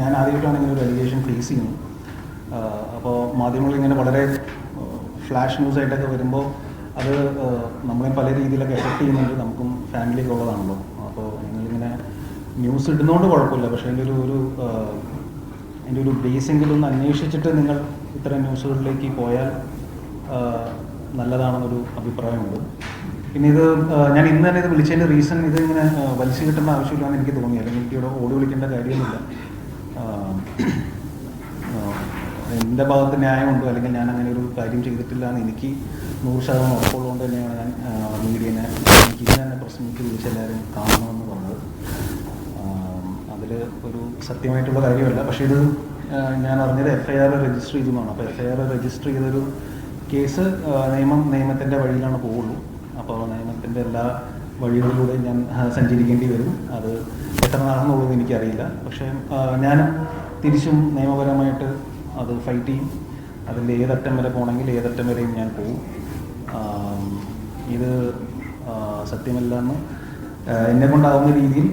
ഞാൻ ആദ്യമായിട്ടാണ് ഇങ്ങനെ ഒരു അലിഗേഷൻ ഫേസ് ചെയ്യുന്നത്. അപ്പോൾ മാധ്യമങ്ങൾ ഇങ്ങനെ വളരെ ഫ്ലാഷ് ന്യൂസ് ആയിട്ടൊക്കെ വരുമ്പോൾ അത് നമ്മളെ പല രീതിയിലൊക്കെ എഫക്ട് ചെയ്യുന്നുണ്ട്. നമുക്കും ഫാമിലിയൊക്കെ ഉള്ളതാണല്ലോ. അപ്പോൾ നിങ്ങളിങ്ങനെ ന്യൂസ് ഇടുന്നതുകൊണ്ട് കുഴപ്പമില്ല. പക്ഷേ എന്റെ ഒരു ഒരു എന്റെ ഒരു ബേസെങ്കിലും ഒന്ന് അന്വേഷിച്ചിട്ട് നിങ്ങൾ ഇത്തരം ന്യൂസുകളിലേക്ക് പോയാൽ നല്ലതാണെന്നൊരു അഭിപ്രായമുണ്ട്. പിന്നെ ഇത് ഞാൻ ഇന്ന് തന്നെ ഇത് വിളിച്ചതിന്റെ റീസൺ ഇത് ഇങ്ങനെ വലിച്ചു കിട്ടേണ്ട ആവശ്യമില്ലാന്ന് എനിക്ക് തോന്നി. അല്ലെങ്കിൽ എനിക്ക് ഇവിടെ ഓടി വിളിക്കേണ്ട കാര്യമില്ല എന്റെ ഭാഗത്ത് ന്യായമുണ്ടോ? അല്ലെങ്കിൽ ഞാൻ അങ്ങനെ ഒരു കാര്യം ചെയ്തിട്ടില്ല എന്ന് എനിക്ക് നൂറ് ശതമാനം ഉറപ്പുള്ളതുകൊണ്ട് തന്നെയാണ് ഞാൻ മീഡിയനെ എനിക്ക് ഇന്ന് തന്നെ പ്രസ് മീറ്റ് വിളിച്ച് എല്ലാവരും കാണണമെന്ന് പറഞ്ഞത്. അതിൽ ഒരു സത്യമായിട്ടുള്ള കാര്യമല്ല. പക്ഷേ ഇത് ഞാൻ അറിഞ്ഞത് എഫ് ഐ ആർ രജിസ്റ്റർ ചെയ്തെന്നാണ് അപ്പോൾ എഫ് ഐ ആർ രജിസ്റ്റർ ചെയ്തൊരു കേസ് നിയമം നിയമത്തിന്റെ വഴിയിലാണ് പോവുള്ളൂ. അപ്പോൾ നയനത്തിന്റെ എല്ലാ വഴികളിലൂടെ ഞാൻ സഞ്ചരിക്കേണ്ടി വരും. അത് എത്ര നാളെന്നുള്ളത് എനിക്കറിയില്ല. പക്ഷേ ഞാനും തിരിച്ചും നിയമപരമായിട്ട് അത് ഫൈറ്റ് ചെയ്യും. അതിന്റെ ഏതറ്റം വരെ പോകണമെങ്കിൽ ഏതറ്റം വരെയും ഞാൻ പോകും. ഇത് സത്യമല്ല എന്ന് എന്നെ കൊണ്ടാവുന്ന രീതിയിൽ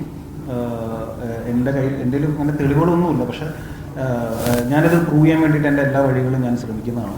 എന്റെ കയ്യിൽ എന്റെ അങ്ങനെ തെളിവുകളൊന്നുമില്ല. പക്ഷേ ഞാനത് പ്രൂവ് ചെയ്യാൻ വേണ്ടിയിട്ട് എന്റെ എല്ലാ വഴികളും ഞാൻ ശ്രമിക്കുന്നതാണ്.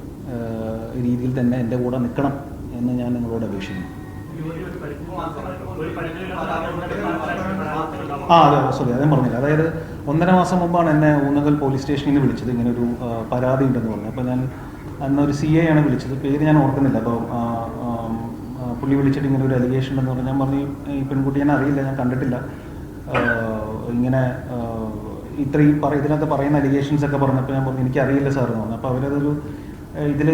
രീതിയിൽ തന്നെ എന്റെ കൂടെ നിൽക്കണം എന്ന് ഞാൻ നിങ്ങളോട് അപേക്ഷിക്കുന്നു. ആ അതെ സോറി അതേ പറഞ്ഞില്ല. അതായത് ഒന്നര മാസം മുമ്പാണ് എന്നെ ഊന്നകൽ പോലീസ് സ്റ്റേഷനിൽ നിന്ന് വിളിച്ചത്. ഇങ്ങനെ ഒരു പരാതി ഉണ്ടെന്ന് പറഞ്ഞു. അപ്പോൾ ഞാൻ അന്ന് ഒരു സി ഐ ആണ് വിളിച്ചത്. പേര് ഞാൻ ഓർക്കുന്നില്ല. അപ്പോൾ പുള്ളി വിളിച്ചിട്ട് ഇങ്ങനെ ഒരു അലിഗേഷൻ ഉണ്ടെന്ന് പറഞ്ഞു. ഞാൻ പറഞ്ഞു "ഈ- ഈ പെൺകുട്ടി ഞാൻ അറിയില്ല ഞാൻ കണ്ടിട്ടില്ല. ഇങ്ങനെ ഇത്രയും പറ ഇതിനകത്ത് പറയുന്ന അലിഗേഷൻസ് ഒക്കെ പറഞ്ഞപ്പോൾ ഞാൻ പറഞ്ഞു എനിക്കറിയില്ല സാർ എന്ന് പറഞ്ഞു. അപ്പോൾ അവരതൊരു ഇതിൽ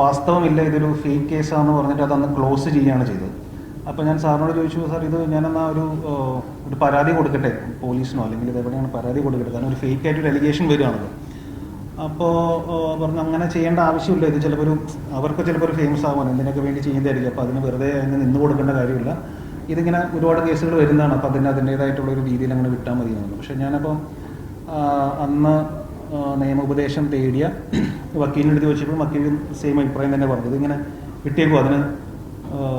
വാസ്തവമില്ല ഇതൊരു ഫേക്ക് കേസാണെന്ന് പറഞ്ഞിട്ട് അതന്ന് ക്ലോസ് ചെയ്യുകയാണ് ചെയ്തത്. അപ്പോൾ ഞാൻ സാറിനോട് ചോദിച്ചു സാർ ഇത് ഞാനെന്നാ ഒരു ഒരു പരാതി കൊടുക്കട്ടെ? പോലീസിനോ അല്ലെങ്കിൽ ഇത് എവിടെയാണ് പരാതി കൊടുക്കട്ടെ? കാരണം ഒരു ഫേക്ക് ആയിട്ട് ഒരു അലിഗേഷൻ വരികയാണല്ലോ അപ്പോൾ പറഞ്ഞു അങ്ങനെ ചെയ്യേണ്ട ആവശ്യമില്ല. ഇത് ചിലപ്പോൾ ഒരു അവർക്ക് ചിലപ്പോൾ ഒരു ഫേമസ് ആവാൻ എന്തിനൊക്കെ വേണ്ടി ചെയ്യുന്നതായിരിക്കും. അപ്പോൾ അതിന് വെറുതെ അതിന് നിന്ന് കൊടുക്കേണ്ട കാര്യമില്ല. ഇതിങ്ങനെ ഒരുപാട് കേസുകൾ വരുന്നതാണ്. അപ്പോൾ അതിന് അതിന്റേതായിട്ടുള്ള ഒരു രീതിയിൽ അങ്ങനെ വിട്ടാൽ മതി എന്നുള്ളത് പക്ഷേ ഞാനപ്പം അന്ന് നിയമോപദേശം തേടിയ വക്കീലിന്റെ അടുത്ത് ചോദിച്ചപ്പോൾ വക്കീൽ സെയിം അഭിപ്രായം തന്നെ പറഞ്ഞത് ഇങ്ങനെ വിട്ടേക്കും അതിന്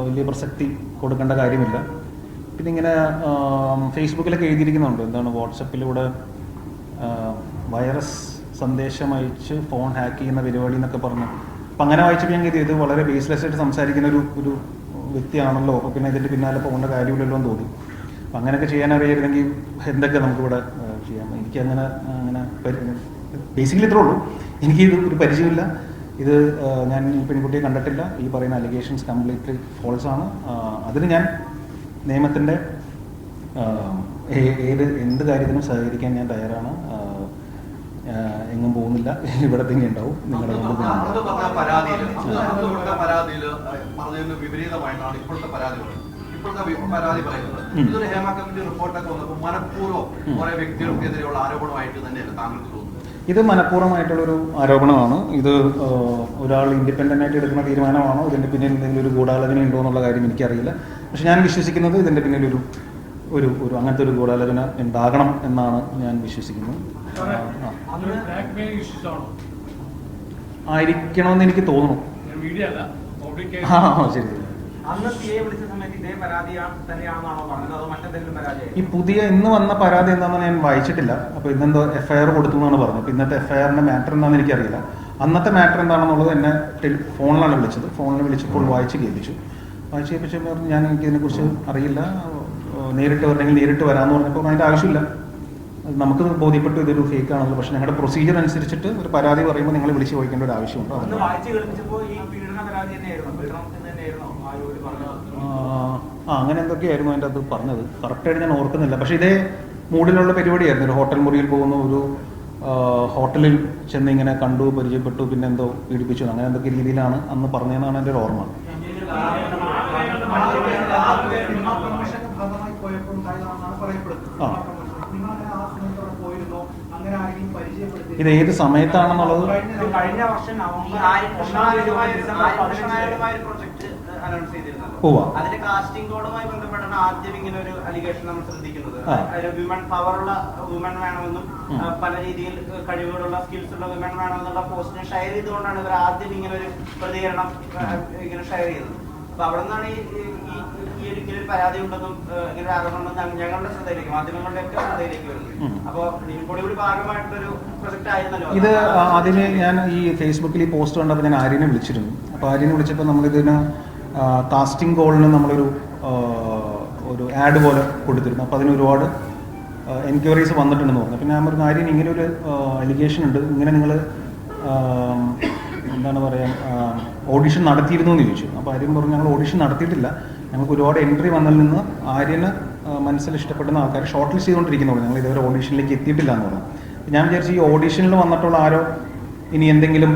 വലിയ പ്രസക്തി കൊടുക്കേണ്ട കാര്യമില്ല. പിന്നെ ഇങ്ങനെ ഫേസ്ബുക്കിലൊക്കെ എഴുതിയിരിക്കുന്നുണ്ട്. എന്താണ് വാട്സപ്പിലൂടെ വൈറസ് സന്ദേശം അയച്ച് ഫോൺ ഹാക്ക് ചെയ്യുന്ന പരിപാടി എന്നൊക്കെ പറഞ്ഞു. അപ്പം അങ്ങനെ വായിച്ചപ്പോൾ ഞാൻ ഇത് വളരെ ബേസ്ലെസ് ആയിട്ട് സംസാരിക്കുന്ന ഒരു ഒരു വ്യക്തിയാണല്ലോ. അപ്പോൾ പിന്നെ ഇതിന്റെ പിന്നാലെ പോകേണ്ട കാര്യമില്ലല്ലോ എന്ന് തോന്നി. അപ്പം അങ്ങനെയൊക്കെ ചെയ്യാൻ അറിയായിരുന്നെങ്കിൽ എന്തൊക്കെ നമുക്കിവിടെ ചെയ്യാം. എനിക്കങ്ങനെ അങ്ങനെ ബേസിക്കലി ഇത്രേ ഉള്ളൂ. എനിക്ക് ഇത് ഒരു പരിചയമില്ല. ഇത് ഞാൻ ഈ പെൺകുട്ടിയെ കണ്ടിട്ടില്ല. ഈ പറയുന്ന അലിഗേഷൻസ് കംപ്ലീറ്റ്ലി ഫോൾസ് ആണ്. അതിന് ഞാൻ നിയമത്തിന്റെ ഏത് എന്ത് കാര്യത്തിനും സഹകരിക്കാൻ ഞാൻ തയ്യാറാണ്. എങ്ങും പോകുന്നില്ല. ഇവിടെ തന്നെ ഉണ്ടാവും. നിങ്ങളുടെ മുമ്പിൽ പരാതി പറയുന്നത്. ഇതൊരു ഹേമ കമ്മിറ്റി റിപ്പോർട്ടൊക്കെ വന്നപ്പോൾ മനഃപൂർവം. കുറെ വ്യക്തികൾക്കെതിരെയുള്ള ആരോപണമായിട്ട് തന്നെയല്ല താങ്കൾക്ക് തോന്നുന്നത്? ഇത് മനഃപൂർവമായിട്ടുള്ളൊരു ആരോപണമാണ്. ഇത് ഒരാൾ ഇൻഡിപെൻഡന്റ് ആയിട്ട് എടുക്കുന്ന തീരുമാനമാണോ? ഇതിന്റെ പിന്നിൽ എന്തെങ്കിലും ഒരു ഗൂഢാലോചന ഉണ്ടോ എന്നുള്ള കാര്യം എനിക്കറിയില്ല. പക്ഷെ ഞാൻ വിശ്വസിക്കുന്നത് ഇതിന്റെ പിന്നിൽ ഒരു ഒരു ഒരു അങ്ങനത്തെ ഒരു ഗൂഢാലോചന ഉണ്ടാകണം എന്നാണ് ഞാൻ വിശ്വസിക്കുന്നത് ആയിരിക്കണമെന്ന് എനിക്ക് തോന്നുന്നു. ആ, ശരി. ഈ പുതിയ ഇന്ന് വന്ന പരാതി എന്താണെന്ന് ഞാൻ വായിച്ചിട്ടില്ല. അപ്പോൾ ഇന്നെന്തോ എഫ്ഐആർ ഐ ആർ കൊടുത്തു എന്നാണ് പറഞ്ഞത്. അപ്പോൾ ഇന്നത്തെ എഫ്ഐആറിന്റെ മാറ്റർ എന്താണെന്ന് എനിക്കറിയില്ല. അന്നത്തെ മാറ്റർ എന്താണെന്നുള്ളത് എന്നെ ഫോണിലാണ് വിളിച്ചത്. ഫോണിൽ വിളിച്ചപ്പോൾ വായിച്ച് കേൾപ്പിച്ചു വായിച്ച് കേൾപ്പിച്ചപ്പോൾ ഞാൻ എനിക്ക് ഇതിനെക്കുറിച്ച് അറിയില്ല. നേരിട്ട് വരണമെങ്കിൽ നേരിട്ട് വരാമെന്ന് പറഞ്ഞപ്പോൾ അതിന്റെ ആവശ്യമില്ല. നമുക്ക് ബോധ്യപ്പെട്ടു ഇതൊരു ഫേക്ക് ആണല്ലോ. പക്ഷെ ഞങ്ങളുടെ പ്രൊസീജിയർ അനുസരിച്ചിട്ട് ഒരു പരാതി പറയുമ്പോൾ നിങ്ങൾ വിളിച്ച് ചോദിക്കേണ്ട ഒരു ആവശ്യമുണ്ട്. ആ അങ്ങനെ എന്തൊക്കെയായിരുന്നു അതിന്റെ അത് പറഞ്ഞത്? കറക്റ്റായിട്ട് ഞാൻ ഓർക്കുന്നില്ല. പക്ഷേ ഇതേ മൂഡിലുള്ള പരിപാടിയായിരുന്നു. ഒരു ഹോട്ടൽ മുറിയിൽ പോകുന്ന ഒരു ഹോട്ടലിൽ ചെന്ന് ഇങ്ങനെ കണ്ടു പരിചയപ്പെട്ടു പിന്നെ എന്തോ പീഡിപ്പിച്ചു. അങ്ങനെ എന്തൊക്കെ രീതിയിലാണ് അന്ന് പറഞ്ഞതെന്നാണ് എന്റെ ഒരു ഓർമ്മ ഭാഗമായി പോയപ്പോൾ ഉണ്ടായതാണെന്നാണ് പറയപ്പെടുന്നത് ആ. നിങ്ങൾ അങ്ങനെ ആ സമയത്തോടെ പോയിരുന്നോ അങ്ങനെ ആരെങ്കിലും പരിചയപ്പെടുത്തി ഇത് ഏത് സമയത്താണെന്നുള്ളത്? കഴിഞ്ഞ വർഷം നവംബർ ഒന്നാം തീയതി പ്രൊജക്ട് അനൗൺസ് ചെയ്തിരുന്നത്. അതിന്റെ കാസ്റ്റിംഗ് കോഡുമായി ബന്ധപ്പെട്ടാണ് ആദ്യം ഇങ്ങനെ ഒരു അലിഗേഷൻ നമ്മൾ ശ്രദ്ധിക്കുന്നത്. വിമൻ പവറുള്ള വിമൻ വേണമെന്നും പല രീതിയിൽ കഴിവുകളുള്ള സ്കിൽസ് ഉള്ള വിമൻ വേണമെന്നുള്ള പോസ്റ്റിനെ ഷെയർ ചെയ്തുകൊണ്ടാണ് ഇവർ ആദ്യം ഇങ്ങനെ ഒരു പ്രതികരണം ഇങ്ങനെ ഷെയർ ചെയ്തത്. അപ്പൊ അവിടെ നിന്നാണ് ഈ ഒരു ഇങ്ങനെ പരാതി ഉണ്ടെന്നും ഇങ്ങനെ ഒരു ആരോപണം ഉണ്ടെന്നും ഞങ്ങളുടെ ശ്രദ്ധയിലേക്ക് മാധ്യമങ്ങളുടെ ഒക്കെ ശ്രദ്ധയിലേക്ക്. വരുന്നത് അപ്പൊ കൂടി ഭാഗമായിട്ടൊരു പ്രൊജക്ട് ആയിരുന്നല്ലോ ഇത് അതിന് ഞാൻ ഈ ഫേസ്ബുക്കിൽ ഈ പോസ്റ്റ് കണ്ടപ്പോൾ ഞാൻ ആര്യനെ വിളിച്ചിരുന്നു. അപ്പോൾ ആര്യനെ വിളിച്ചപ്പോൾ നമ്മളിതിന് കാസ്റ്റിംഗ് കോളിന് നമ്മളൊരു ഒരു ആഡ് പോലെ കൊടുത്തിരുന്നു. അപ്പോൾ അതിന് ഒരുപാട് എൻക്വയറീസ് വന്നിട്ടുണ്ടെന്ന് പറഞ്ഞു. അപ്പോൾ ഞാൻ പറഞ്ഞു ആര്യൻ ഇങ്ങനെ ഒരു അലിഗേഷൻ ഉണ്ട്. ഇങ്ങനെ നിങ്ങൾ എന്താണ് പറയുക ഓഡിഷൻ നടത്തിയിരുന്നു എന്ന് ചോദിച്ചു. അപ്പോൾ ആര്യൻ പറഞ്ഞു ഞങ്ങൾ ഓഡിഷൻ നടത്തിയിട്ടില്ല. ഞങ്ങൾക്ക് ഒരുപാട് എൻട്രി വന്നതിൽ നിന്ന് ആര്യന് മനസ്സിൽ ഇഷ്ടപ്പെടുന്ന ആൾക്കാർ ഷോർട്ട് ലിസ്റ്റ് ചെയ്തുകൊണ്ടിരിക്കുന്നുള്ളൂ ഞങ്ങൾ ഇതുവരെ ഓഡിഷനിലേക്ക് എത്തിയിട്ടില്ല എന്ന് പറഞ്ഞു. ഞാൻ വിചാരിച്ചു ഈ ഓഡിഷനിൽ വന്നിട്ടുള്ള ആരോ ഇനി എന്തെങ്കിലും